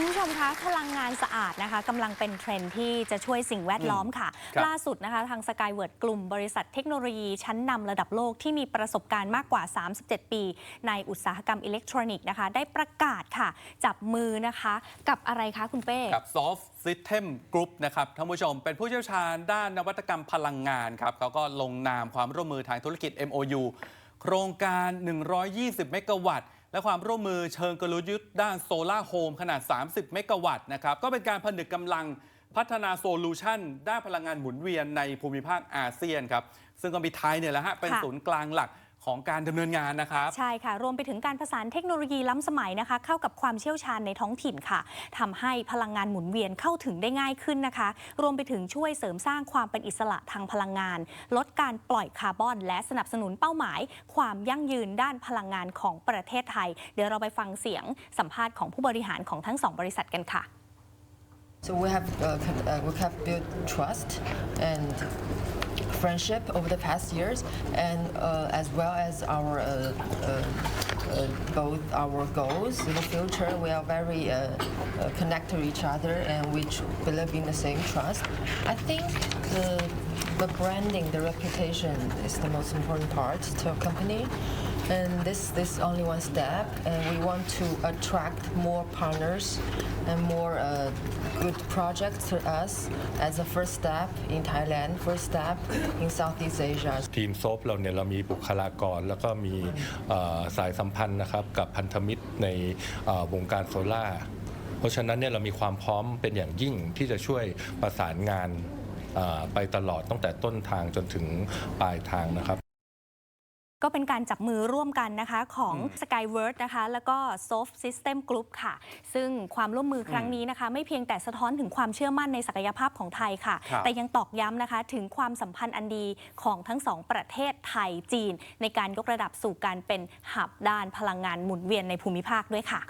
คุณผู้ชมคะพลังงานสะอาดนะคะกำลังเป็นเทรนด์ที่จะช่วยสิ่งแวดล้อมค่ะ ครับ ล่าสุดนะคะทางสกายเวิร์ดกลุ่มบริษัทเทคโนโลยีชั้นนำระดับโลกที่มีประสบการณ์มากกว่า 37 ปี ในอุตสาหกรรมอิเล็กทรอนิกส์นะคะ ได้ประกาศค่ะ จับมือนะคะ กับอะไรคะคุณเป้ กับ Soft System Group นะครับท่านผู้ชมเป็นผู้เชี่ยวชาญด้านนวัตกรรมพลังงานครับเขาก็ลงนามความร่วมมือทางธุรกิจ MOU โครงการ 120 เมกะวัตต์ และความร่วมมือเชิงกลยุทธ์ด้านโซลาร์โฮมขนาด 30 เมกะวัตต์นะครับ ก็เป็นการผนึกกำลังพัฒนาโซลูชันด้านพลังงานหมุนเวียนในภูมิภาคอาเซียนครับ ซึ่งก็มีไทยเนี่ยแหละฮะเป็นศูนย์กลางหลัก ของการดำเนินงานนะครับ ใช่ค่ะ รวมไปถึงการผสานเทคโนโลยีล้ำสมัยนะคะ เข้ากับความเชี่ยวชาญในท้องถิ่นค่ะทำให้พลังงานหมุนเวียนเข้าถึงได้ง่ายขึ้นนะคะ รวมไปถึงช่วยเสริมสร้างความเป็นอิสระทางพลังงาน ลดการปล่อยคาร์บอน และสนับสนุนเป้าหมาย ความยั่งยืนด้านพลังงานของประเทศไทย เดี๋ยวเราไปฟังเสียงสัมภาษณ์ของผู้บริหารของทั้งสองบริษัทกันค่ะ So we have uh, uh, we have built trust and friendship over the past years, and uh, as well as our uh, uh, uh, both our goals in the future. We are very connected to each other, and we believe in the same trust. I think the the branding, the reputation is the most important part to a company. And this, this only one step, and we want to attract more partners and more uh, good projects to us as a first step in Thailand, first step in Southeast Asia. ทีมโซฟเราเนี่ยเรามีบุคลากร แล้วก็มีสายสัมพันธ์นะครับกับพันธมิตรในวงการโซล่าเพราะฉะนั้นเนี่ยเรามีความพร้อมเป็นอย่างยิ่งที่จะช่วยประสานงานไปตลอดตั้งแต่ต้นทางจนถึงปลายทางนะครับ ก็เป็นการจับมือร่วมกันนะคะของ Skyward นะคะ แล้วก็ Soft System Group ค่ะ ซึ่งความร่วมมือครั้งนี้นะคะ ไม่เพียงแต่สะท้อนถึงความเชื่อมั่นในศักยภาพของไทยค่ะ ครับแต่ยังตอกย้ำนะคะ ถึงความสัมพันธ์อันดีของทั้งสองประเทศไทยจีน ในการยกระดับสู่การเป็นหับด้านพลังงานหมุนเวียนในภูมิภาคด้วยค่ะ